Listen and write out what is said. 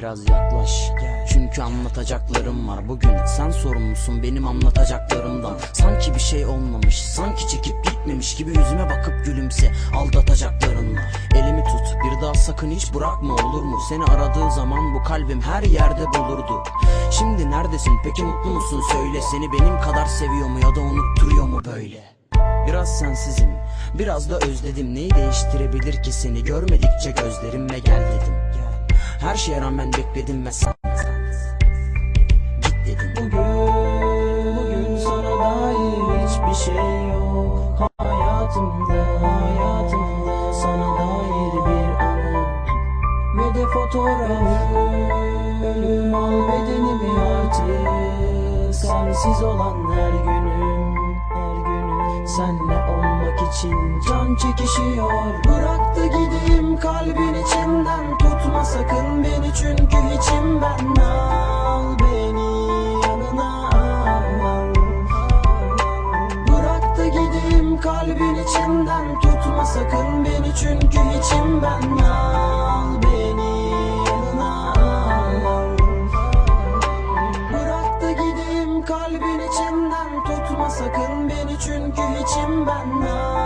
biraz yaklaş. Çünkü anlatacaklarım var. Bugün Sen sorumlusun benim anlatacaklarımdan. Sanki bir şey olmamış Sanki çekip gitmemiş gibi yüzüme bakıp gülümse Aldatacaklarınla. Elimi tut bir daha sakın hiç bırakma olur mu? Seni aradığı zaman bu kalbim her yerde bulurdu. Şimdi neredesin? Peki mutlu musun? Söyle Seni benim kadar seviyor mu ya da unutturuyor mu böyle? Biraz sensizim, biraz da özledim. Neyi değiştirebilir ki seni? Görmedikçe gözlerimle gel dedim Her şeye rağmen bekledim ve sen Git dedim. Bugün, bugün sana dair hiçbir şey yok. Hayatımda, hayatımda sana dair bir anı Ve de fotoğrafı Ölüm al bedenimi artık. Sensiz olan her günüm, her günüm. Senle olmak için can çekişiyor. Bıraktı içimden Al beni yanına al Bıraktı gideyim kalbin içinden Tutma sakın beni çünkü içimden Al beni yanına al Bıraktı gideyim kalbin içinden Tutma sakın beni çünkü içimden Al